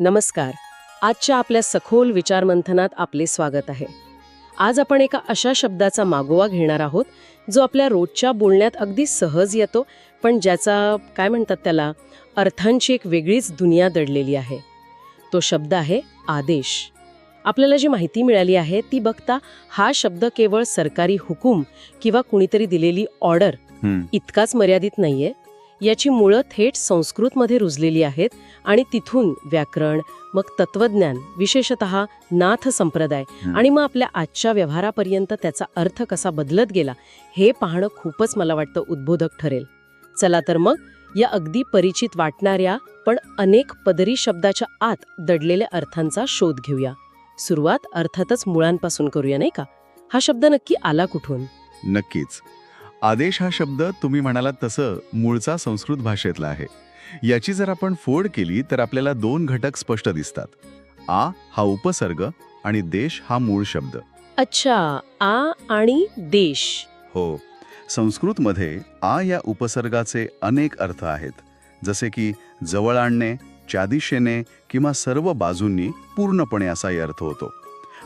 नमस्कार. आजच्या आपल्या सखोल विचारमंथनात आपले स्वागत आहे. आज आपण एका अशा शब्दाचा मागोवा घेणार आहोत जो आपल्या रोजच्या बोलण्यात अगदी सहज येतो पण ज्याचा काय म्हणतात त्याला अर्थांची एक वेगळीच दुनिया दडलेली आहे. तो शब्द आहे आदेश. आपल्याला जी माहिती मिळाली आहे ती बघता हा शब्द केवळ सरकारी हुकूम किंवा कुणीतरी दिलेली ऑर्डर इतकाच मर्यादित नाहीये. याची मुळं थेट संस्कृतमध्ये रुजलेली आहेत आणि तिथून व्याकरण मग तत्वज्ञान विशेषत नाथ संप्रदाय. आणि मग आपल्या आजच्या व्यवहारापर्यंत त्याचा अर्थ कसा बदलत गेला हे पाहणं खूपच मला वाटतं उद्बोधक ठरेल. चला तर मग या अगदी परिचित वाटणाऱ्या पण अनेक पदरी शब्दाच्या आत दडलेल्या अर्थांचा शोध घेऊया. सुरुवात अर्थातच मुळांपासून करूया नाही का? हा शब्द नक्की आला कुठून? नक्कीच. आदेश हा शब्द तुम्ही म्हणालात तसं मूळचा संस्कृत भाषेतला आहे. याची जर आपण फोड केली तर आपल्याला दोन घटक स्पष्ट दिसतात. आ हा उपसर्ग आणि देश हा मूळ शब्द. अच्छा आ आणि देश. हो. संस्कृतमध्ये आ या उपसर्गाचे अनेक अर्थ आहेत. जसे की जवळ आणणे चादिशेने किंवा सर्व बाजूंनी पूर्णपणे असाही अर्थ होतो.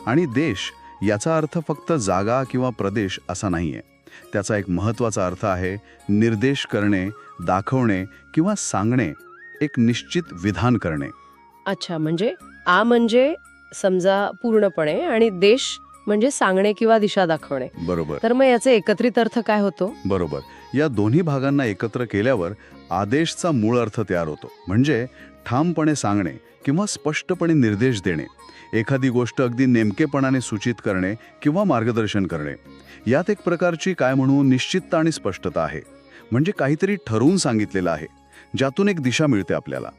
आणि देश याचा अर्थ फक्त जागा किंवा प्रदेश असा नाहीये. त्याचा एक महत्त्वाचा अर्थ आहे निर्देश करणे दाखवणे किंवा सांगणे एक निश्चित विधान करणे. अच्छा म्हणजे आ म्हणजे समजा पूर्णपणे आणि देश म्हणजे सांगणे किंवा दिशा दाखवणे. बरोबर. तर मग याचे एकत्रित अर्थ काय होतो? बरोबर. या दोन्ही भागांना एकत्र केल्यावर आदेशचा मूळ अर्थ तयार होतो. म्हणजे ठामपणे सांगणे किंवा स्पष्टपणे निर्देश देणे. एखादी गोष्ट अगदी नेमकेपणाने सूचित करणे किंवा मार्गदर्शन करणे. यात एक प्रकारची काय म्हणू निश्चितता आणि स्पष्टता आहे. म्हणजे काहीतरी ठरवून सांगितलेलं आहे. ज्यातून एक दिशा मिळते आपल्याला.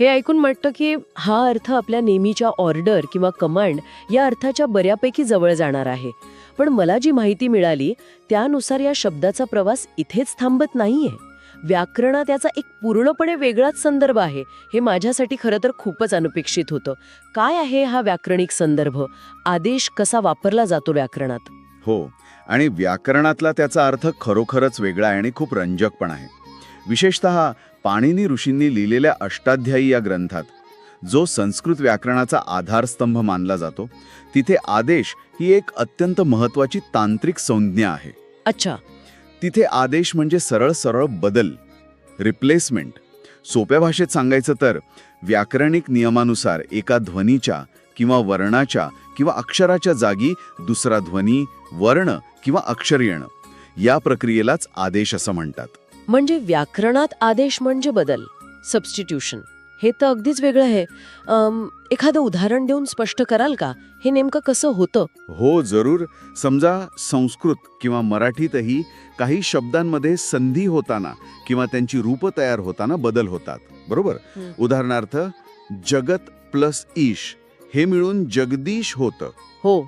हे ऐकून वाटतं की हा अर्थ आपल्या नेहमीच्या ऑर्डर किंवा कमांड या अर्थाच्या बऱ्यापैकी जवळ जाणार आहे. पण मला जी माहिती मिळाली त्यानुसार या शब्दाचा प्रवास इथेच थांबत नाहीये. व्याकरणात याचा एक पूर्णपणे वेगळाच संदर्भ आहे. हे माझ्यासाठी खरं तर खूपच अनपेक्षित होतं. काय आहे हा व्याकरणिक संदर्भ? आदेश कसा वापरला जातो व्याकरणात? हो आणि व्याकरणातला त्याचा अर्थ खरोखरच वेगळा आहे आणि खूप रंजक पण आहे. विशेषत पाणिनी ऋषींनी लिहिलेल्या अष्टाध्यायी या ग्रंथात जो संस्कृत व्याकरणाचा आधारस्तंभ मानला जातो तिथे आदेश ही एक अत्यंत महत्वाची तांत्रिक संज्ञा आहे. अच्छा. तिथे आदेश म्हणजे सरळ सरळ बदल रिप्लेसमेंट सोप्या भाषेत सांगायचं तर व्याकरणिक नियमानुसार एका ध्वनीच्या किंवा वर्णाच्या किंवा अक्षराच्या जागी दुसरा ध्वनी वर्ण किंवा अक्षर येणं. या प्रक्रियेलाच आदेश असं म्हणतात. म्हणजे व्याकरणात आदेश म्हणजे बदल सबस्टिट्यूशन हे तर अगदीच वेगळं आहे. एखादं उदाहरण देऊन स्पष्ट कराल का? हे नेमकं कसं होतं? हो जरूर. समजा संस्कृत किंवा मराठीतही काही शब्दांमध्ये संधी होताना किंवा त्यांची रूप तयार होताना बदल होतात. बरोबर. उदाहरणार्थ जगत प्लस ईश हे मिळून जगदीश होतं. हो.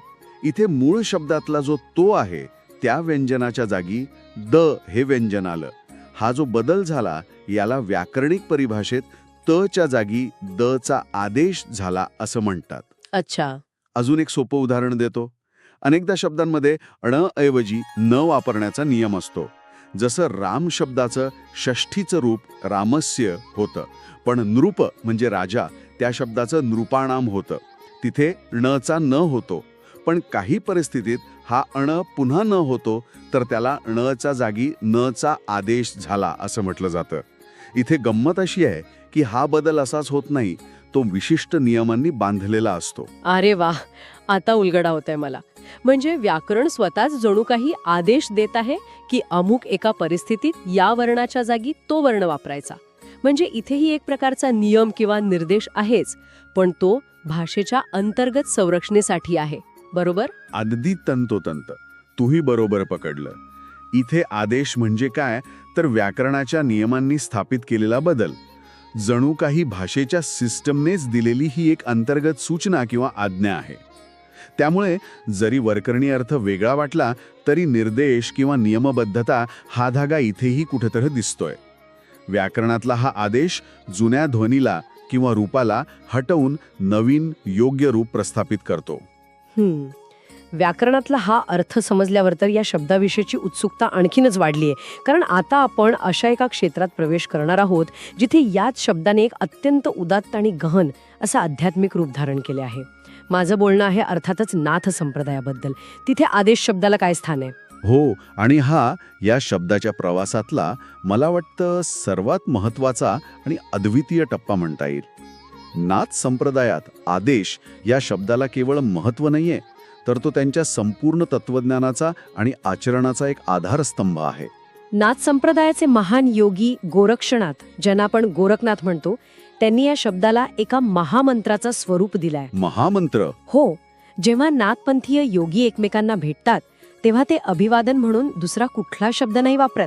इथे मूळ शब्दातला जो तो आहे त्या व्यंजनाच्या जागी द हे व्यंजन आलं. हा जो बदल झाला याला व्याकरणिक परिभाषेत त च्या जागी द चा आदेश झाला असं म्हणतात. अच्छा. अजून एक सोपं उदाहरण देतो. अनेकदा शब्दांमध्ये ण ऐवजी न वापरण्याचा नियम असतो. जसं राम शब्दाचं षष्ठीचं रूप रामस्य होतं पण नृप म्हणजे राजा त्या शब्दाचं नृपाणाम होतं. तिथे णचा न होतो पण काही परिस्थितीत हा अण पुन्हा न होतो तर त्याला णच्या जागी नचा आदेश झाला असं म्हटलं जातं. इथे गंमत अशी आहे की हा बदल असाच होत नाही तो विशिष्ट नियमांनी बांधलेला असतो. अरे वा आता उलगडा होत आहे मला. म्हणजे व्याकरण स्वतःच जणू काही आदेश देत आहे की अमुक एका परिस्थितीत या वर्णाच्या जागी तो वर्ण वापरायचा. म्हणजे इथेही एक प्रकारचा नियम किंवा निर्देश आहेच पण तो भाषेच्या अंतर्गत संरक्षणेसाठी आहे. बरोबर? अगदी तंतोतंत. तूही बरोबर पकडलं. इथे आदेश म्हणजे काय? तर व्याकरणाच्या नियमांनी स्थापित केलेला बदल. जणू काही भाषेच्या सिस्टमनेच दिलेली ही एक अंतर्गत सूचना किंवा आज्ञा आहे. त्यामुळे जरी वरकरणी अर्थ वेगळा वाटला तरी निर्देश किंवा नियमबद्धता हा धागा इथेही कुठेतरी दिसतोय. व्याकरणातला हा आदेश जुन्या ध्वनीला किंवा रूपाला हटवून नवीन योग्य रूप प्रस्थापित करतो. हम्म. व्याकरणातला हा अर्थ समजल्यावर तर या शब्दाविषयीची उत्सुकता आणखीनच वाढली आहे. कारण आता आपण अशा एका क्षेत्रात प्रवेश करणार आहोत जिथे याच शब्दाने एक अत्यंत उदात्त आणि गहन असं आध्यात्मिक रूप धारण केले आहे. माझं बोलणं आहे अर्थातच नाथ संप्रदायाबद्दल. तिथे आदेश शब्दाला काय स्थान आहे? हो आणि हा या शब्दाच्या प्रवासातला मला वाटतं सर्वात महत्त्वाचा आणि अद्वितीय टप्पा म्हणता येईल. नाथ संप्रदायात आदेश या शब्दाला केवळ महत्त्व नाहीये तर तो त्यांच्या संपूर्ण तत्वज्ञानाचा आणि आचरणाचा एक आधारस्तंभ आहे. नाथ संप्रदायाचे महान योगी गोरक्षनाथ ज्यांना आपण गोरखनाथ म्हणतो त्यांनी या शब्दाला एका महामंत्राचा स्वरूप दिलाय. महामंत्र? हो जेव्हा नाथपंथीय योगी एकमेकांना भेटतात तेव्हा ते अभिवादन म्हणून दुसरा कुठला शब्द नाही वापरत.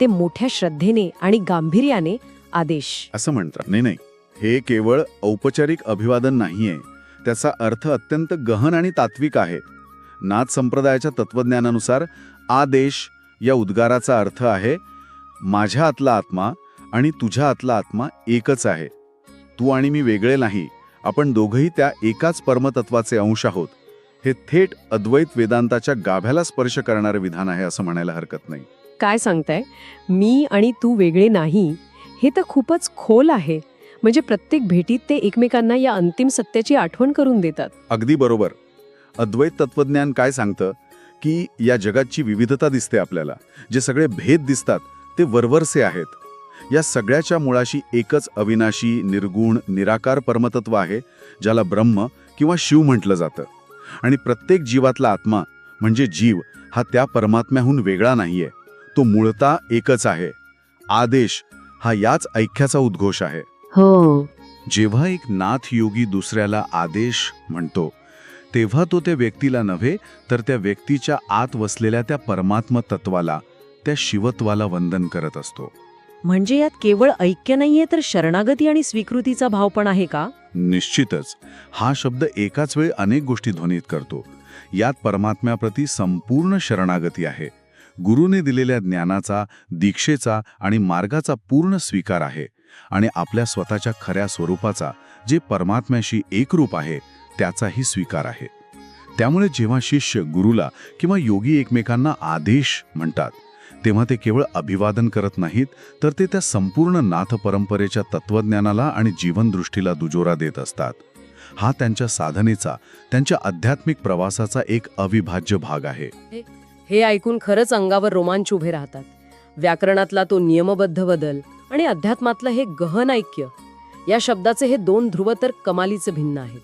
ते मोठ्या श्रद्धेने आणि गांभीर्याने आदेश. असं म्हणतात. नाही नाही. हे केवळ औपचारिक अभिवादन नाहीये. त्याचा अर्थ अत्यंत गहन आणि तात्विक आहे. नाथ संप्रदायाच्या तत्वज्ञानानुसार आदेश या उद्गाराचा अर्थ आहे माझ्या आतला आत्मा आणि तुझ्या आतला आत्मा एकच आहे. तू आणि मी वेगळे नाही. आपण दोघंही त्या एकाच परमतत्वाचे अंश आहोत. हे थेट अद्वैत वेदांताच्या गाभ्याला स्पर्श करणारे विधान आहे असं म्हणायला हरकत नाही. काय सांगताय? मी आणि तू वेगळे नाही. हे तर खूपच खोल आहे. म्हणजे प्रत्येक भेटीत ते एकमेकांना या अंतिम सत्याची आठवण करून देतात. अगदी बरोबर. अद्वैत तत्वज्ञान काय सांगतं? की या जगाची विविधता दिसते आपल्याला. जे सगळे भेद दिसतात ते वरवरसे आहेत. या सगळ्याच्या मुळाशी एकच अविनाशी निर्गुण निराकार परमतत्व आहे ज्याला ब्रह्म किंवा शिव म्हटलं जातं. आणि प्रत्येक जीवातला आत्मा म्हणजे जीव हा त्या परमात्म्याहून वेगळा नाहीये. तो मूळता एकच आहे. आदेश हा याच ऐक्याचा उद्घोष आहे. हो. जेव्हा एक नाथ योगी दुसऱ्याला आदेश म्हणतो तेव्हा तो त्या व्यक्तीला नव्हे तर त्या व्यक्तीच्या आत वसलेल्या त्या परमात्म तत्वाला त्या शिवत्वाला वंदन करत असतो. म्हणजे यात केवळ ऐक्य नाहीये तर शरणागती आणि स्वीकृतीचा भाव पण आहे का? निश्चितच. हा शब्द एकाच वेळी अनेक गोष्टी ध्वनित करतो. यात परमात्म्याप्रती संपूर्ण शरणागती आहे. गुरुने दिलेल्या ज्ञानाचा दीक्षेचा आणि मार्गाचा पूर्ण स्वीकार आहे. आणि आपल्या स्वतःच्या खऱ्या स्वरूपाचा जे परमात्म्याशी एकरूप आहे त्याचाही स्वीकार आहे. त्यामुळे जेव्हा शिष्य गुरुला किंवा योगी एकमेकांना आदेश म्हणतात तेव्हा ते केवळ अभिवादन करत नाहीत तर ते त्या संपूर्ण नाथ परंपरेच्या तत्वज्ञानाला आणि जीवनदृष्टीला दुजोरा देत असतात. हा त्यांच्या साधनेचा त्यांच्या आध्यात्मिक प्रवासाचा एक अविभाज्य भाग आहे. हे ऐकून खरंच अंगावर रोमांच उभे राहतात. व्याकरणातला तो नियमबद्ध बदल आणि अध्यात्मातलं हे गहन ऐक्य या शब्दाचे हे दोन ध्रुव तर कमालीचे भिन्न आहेत.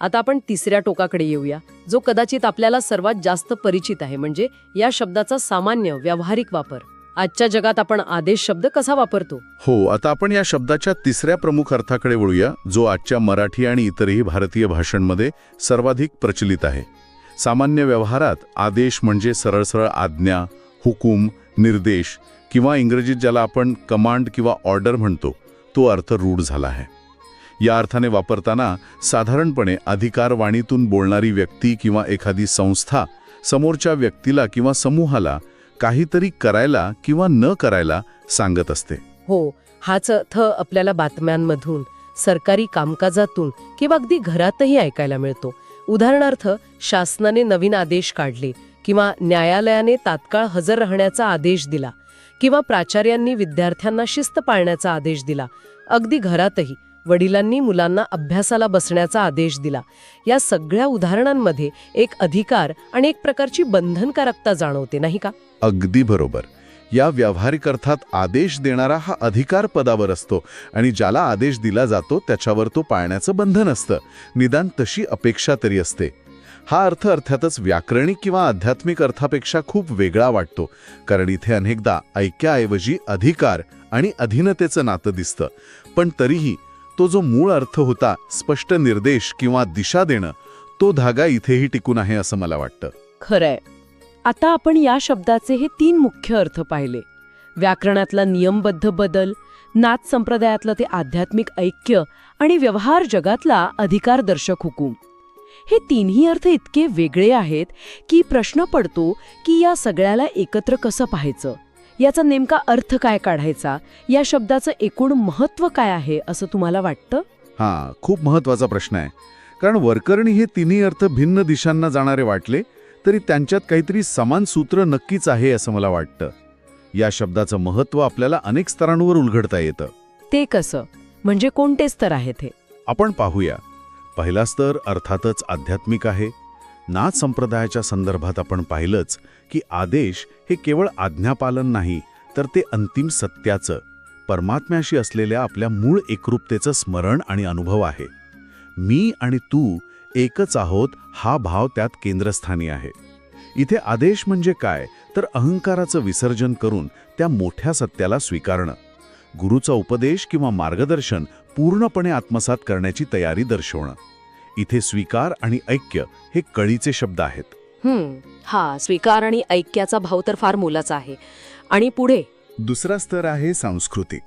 आता आपण तिसऱ्या टोकाकडे येऊया जो कदाचित आपल्याला सर्वात जास्त परिचित आहे म्हणजे या शब्दाचा सामान्य व्यावहारिक वापर. आजच्या जगात आपण आदेश शब्द कसा वापरतो? हो आता आपण या शब्दाच्या तिसऱ्या प्रमुख अर्थाकडे वळूया जो आजच्या मराठी आणि इतरही भारतीय भाषांमध्ये सर्वाधिक प्रचलित आहे. सामान्य व्यवहारात आदेश म्हणजे सरळ सरळ आज्ञा हुकूम निर्देश किंवा इंग्रजीत ज्याला आपण कमांड किंवा ऑर्डर म्हणतो तो अर्थ रूढ झाला आहे. या अर्थाने वापरताना साधारणपणे अधिकारवाणीतून बोलणारी व्यक्ती किंवा एखादी संस्था समोरच्या व्यक्तीला किंवा समूहाला काहीतरी करायला किंवा न करायला सांगत असते. हो हाच अर्थ आपल्याला बातम्यांमधून सरकारी कामकाजातून किंवा अगदी घरातही ऐकायला मिळतो. उदाहरणार्थ शासनाने नवीन आदेश काढले किंवा न्यायालयाने तात्काळ हजर राहण्याचा आदेश दिला. किंवा प्राचार्यांनी विद्यार्थ्यांना शिस्त पाळण्याचा आदेश दिला. अगदी घरातही वडिलांनी मुलांना अभ्यासाला बसण्याचा आदेश दिला. या सगळ्या उदाहरणांमध्ये एक अधिकार आणि एक प्रकारची बंधनकारकता जाणवते नाही का? अगदी बरोबर. या व्यावहारिक अर्थात आदेश देणारा हा अधिकार पदावर असतो आणि ज्याला आदेश दिला जातो त्याच्यावर तो पाळण्याचं बंधन असतं. निदान तशी अपेक्षा तरी असते. हा अर्थ अर्थातच व्याकरणिक किंवा आध्यात्मिक अर्थापेक्षा खूप वेगळा वाटतो कारण इथे अनेकदा ऐक्याऐवजी अधिकार आणि अधीनतेचं नातं दिसतं. पण तरीही तो जो मूळ अर्थ होता स्पष्ट निर्देश किंवा दिशा देणं तो धागा इथेही टिकून आहे असं मला वाटतं. खरंय. आता आपण या शब्दाचे हे तीन मुख्य अर्थ पाहिले. व्याकरणातला नियमबद्ध बदल नाथ संप्रदायातलं ते आध्यात्मिक ऐक्य आणि व्यवहार जगातला अधिकारदर्शक हुकूम. हे तिन्ही अर्थ इतके वेगळे आहेत की प्रश्न पडतो की या सगळ्याला एकत्र कसं पाहायचं? याचा नेमका अर्थ काय काढायचा? या शब्दाचं एकूण महत्त्व काय आहे असं तुम्हाला वाटतं? हां खूप महत्त्वाचा प्रश्न आहे. कारण वरकरणी हे तिन्ही अर्थ भिन्न दिशांना जाणारे वाटले तरी त्यांच्यात काहीतरी समान सूत्र नक्कीच आहे असं मला वाटतं. या शब्दाचं महत्त्व आपल्याला अनेक स्तरांवर उलगडता येतं. ते कसं? म्हणजे कोणते स्तर आहेत हे? आपण पाहूया. पहिला स्तर अर्थातच आध्यात्मिक आहे. नाथ संप्रदायाच्या संदर्भात आपण पाहिलंच की आदेश हे केवळ आज्ञापालन नाही तर ते अंतिम सत्याचं परमात्म्याशी असलेल्या आपल्या मूळ एकरूपतेचं स्मरण आणि अनुभव आहे. मी आणि तू एकच आहोत हा भाव त्यात केंद्रस्थानी आहे. इथे आदेश म्हणजे काय? तर अहंकाराचं विसर्जन करून त्या मोठ्या सत्याला स्वीकारणं. गुरुचा उपदेश किंवा मार्गदर्शन पूर्णपणे आत्मसात करण्याची तयारी दर्शवणं. इथे स्वीकार आणि ऐक्य हे कळीचे शब्द आहेत. हा स्वीकार आणि ऐक्याचा भाव तर फार मोलाचा आहे. आणि पुढे? दुसरा स्तर आहे सांस्कृतिक.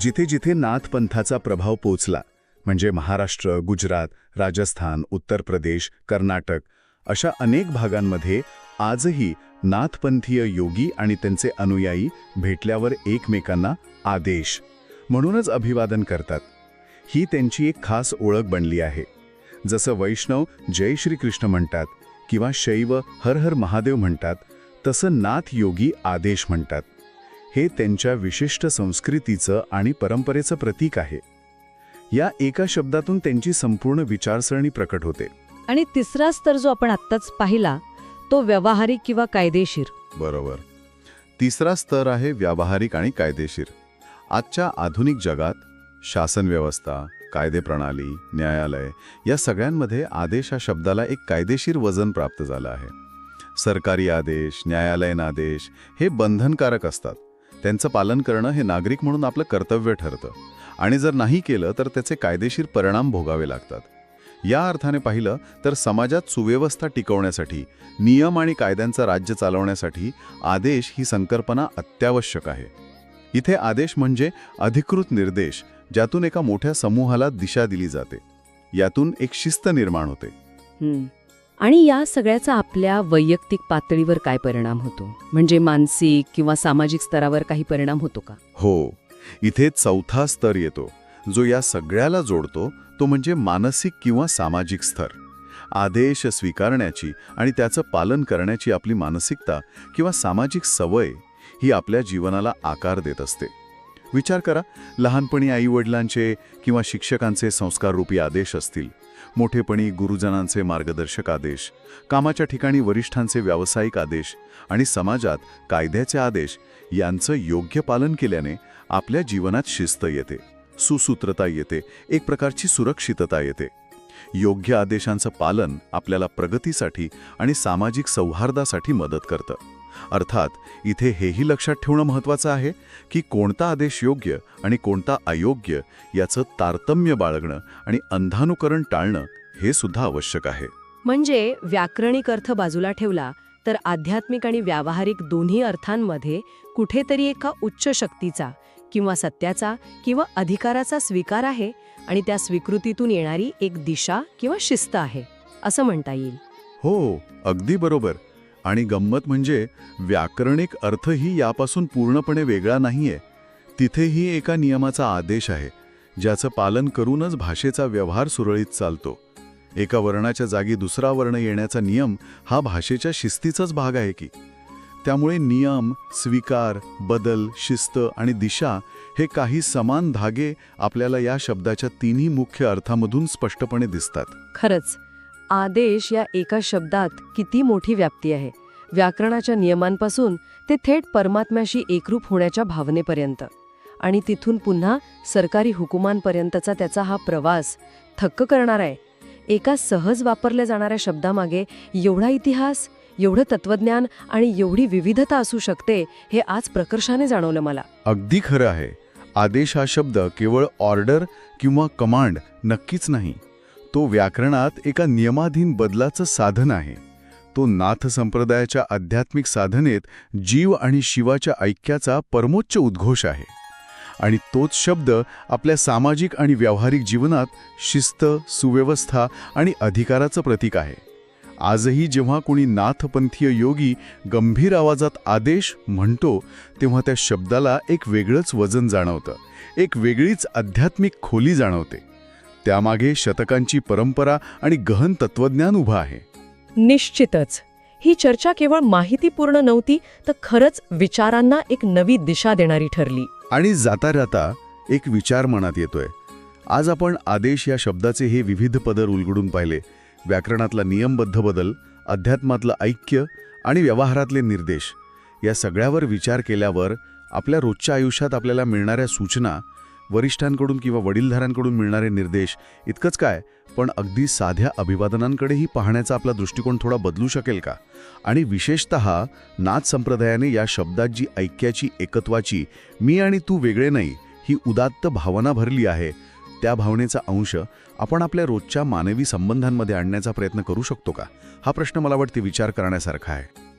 जिथे जिथे नाथपंथाचा प्रभाव पोचला म्हणजे महाराष्ट्र गुजरात राजस्थान उत्तर प्रदेश कर्नाटक अशा अनेक भागांमध्ये आजही नाथपंथीय योगी आणि त्यांचे अनुयायी भेटल्यावर एकमेकांना आदेश म्हणूनच अभिवादन करतात. ही त्यांची एक खास ओळख बनली आहे. जसं वैष्णव जय श्रीकृष्ण म्हणतात किंवा शैव हर हर महादेव म्हणतात तसं नाथ योगी आदेश म्हणतात. हे त्यांच्या विशिष्ट संस्कृतीचं आणि परंपरेचं प्रतीक आहे. या एका शब्दातून त्यांची संपूर्ण विचारसरणी प्रकट होते. आणि तिसरा स्तर जो आपण आत्ताच पाहिला तो व्यावहारिक किंवा कायदेशीर. बरोबर. तिसरा स्तर आहे व्यावहारिक आणि कायदेशीर. आजच्या आधुनिक जगात शासन व्यवस्था कायदे प्रणाली न्यायालय या सगळ्यांमध्ये आदेश हा शब्दाला एक कायदेशीर वजन प्राप्त झालं आहे. सरकारी आदेश न्यायालयीन आदेश हे बंधनकारक असतात. त्यांचं पालन करणं हे नागरिक म्हणून आपलं कर्तव्य ठरतं. आणि जर नाही केलं तर त्याचे कायदेशीर परिणाम भोगावे लागतात. या अर्थाने पाहिलं तर समाजात सुव्यवस्था टिकवण्यासाठी नियम आणि कायद्यांचं राज्य चालवण्यासाठी आदेश ही संकल्पना अत्यावश्यक आहे. इथे आदेश म्हणजे अधिकृत निर्देश ज्यातून एका मोठ्या समूहाला दिशा दिली जाते. यातून एक शिस्त निर्माण होते. आणि या सगळ्याचा आपल्या वैयक्तिक पातळीवर काय परिणाम होतो? म्हणजे मानसिक किंवा सामाजिक स्तरावर काही परिणाम होतो का? हो. इथे चौथा स्तर येतो. जो या सगळ्याला जोडतो तो म्हणजे मानसिक किंवा सामाजिक स्तर. आदेश स्वीकारण्याची आणि त्याचं पालन करण्याची आपली मानसिकता किंवा सामाजिक सवय ही आपल्या जीवनाला आकार देत असते. विचार करा लहानपणी आईवडिलांचे किंवा शिक्षकांचे संस्काररूपी आदेश असतील. मोठेपणी गुरुजनांचे मार्गदर्शक आदेश कामाच्या ठिकाणी वरिष्ठांचे व्यावसायिक आदेश आणि समाजात कायद्याचे आदेश यांचं योग्य पालन केल्याने आपल्या जीवनात शिस्त येते सुसूत्रता येते एक प्रकारची सुरक्षितता येते. योग्य आदेशांचं पालन आपल्याला प्रगतीसाठी आणि सामाजिक सौहार्दासाठी मदत करतं. अर्थात इथे हेही लक्षात ठेवणं महत्त्वाचं आहे की कोणता आदेश योग्य आणि कोणता अयोग्य याचं तारतम्य बाळगणं आणि अंधानुकरण टाळणं हे सुद्धा आवश्यक आहे. म्हणजे व्याकरणिक अर्थ बाजूला ठेवला तर आध्यात्मिक आणि व्यावहारिक दोन्ही अर्थांमध्ये कुठेतरी एका उच्च शक्तीचा किंवा सत्याचा किंवा अधिकाराचा स्वीकार आहे आणि त्या स्वीकृतीतून येणारी एक दिशा किंवा शिस्त आहे असं म्हणता येईल. हो अगदी बरोबर. आणि गंमत म्हणजे व्याकरणिक अर्थही यापासून पूर्णपणे वेगळा नाहीये. तिथेही एका नियमाचा आदेश आहे ज्याचं पालन करूनच भाषेचा व्यवहार सुरळीत चालतो. एका वर्णाच्या जागी दुसरा वर्ण येण्याचा नियम हा भाषेच्या शिस्तीचाच भाग आहे की. त्यामुळे नियम स्वीकार बदल शिस्त आणि दिशा हे काही समान धागे आपल्याला या शब्दाच्या तिन्ही मुख्य अर्थामधून स्पष्टपणे दिसतात. खरंच आदेश या एका शब्दात किती मोठी व्याप्ती आहे. व्याकरणाच्या नियमांपासून ते थेट परमात्म्याशी एकरूप होण्याच्या भावनेपर्यंत. आणि तिथून पुन्हा सरकारी हुकुमांपर्यंतचा त्याचा हा प्रवास थक्क करणार आहे. एका सहज वापरल्या जाणाऱ्या शब्दामागे एवढा इतिहास एवढं तत्वज्ञान आणि एवढी विविधता असू शकते हे आज प्रकर्षाने जाणवलं मला. अगदी खरं आहे. आदेश हा शब्द केवळ ऑर्डर किंवा कमांड नक्कीच नाही. तो व्याकरणात एका नियमाधीन बदलाचं साधन आहे. तो नाथ संप्रदायाच्या आध्यात्मिक साधनेत जीव आणि शिवाच्या ऐक्याचा परमोच्च उद्घोष आहे. आणि तोच शब्द आपल्या सामाजिक आणि व्यावहारिक जीवनात शिस्त सुव्यवस्था आणि अधिकाराचं प्रतीक आहे. आजही जेव्हा कोणी नाथपंथीय योगी गंभीर आवाजात आदेश म्हणतो तेव्हा त्या शब्दाला एक वेगळंच वजन जाणवतं. एक वेगळीच आध्यात्मिक खोली जाणवते. त्यामागे शतकांची परंपरा आणि गहन तत्वज्ञान उभं आहे. निश्चितच. ही चर्चा केवळ माहितीपूर्ण नव्हती तर खरंच विचारांना एक नवी दिशा देणारी ठरली. आणि जाता जाता एक विचार मनात येतोय. आज आपण आदेश या शब्दाचे हे विविध पदर उलगडून पाहिले. व्याकरणातला नियमबद्ध बदल अध्यात्मातलं ऐक्य आणि व्यवहारातले निर्देश. या सगळ्यावर विचार केल्यावर आपल्या रोजच्या आयुष्यात आपल्याला मिळणाऱ्या सूचना वरिष्ठांकडून किंवा वडीलधाऱ्यांकडून मिळणारे निर्देश इतकंच काय पण अगदी साध्या अभिवादनांकडेही पाहण्याचा आपला दृष्टिकोन थोडा बदलू शकेल का? आणि विशेषत नाथ संप्रदायाने या शब्दात जी ऐक्याची एकत्वाची मी आणि तू वेगळे नाही ही उदात्त भावना भरली आहे त्या भावनेचा अंश आपण आपल्या रोजच्या मानवी संबंधांमध्ये आणण्याचा प्रयत्न करू शकतो का? हा प्रश्न मला वाटते विचार करण्यासारखा आहे.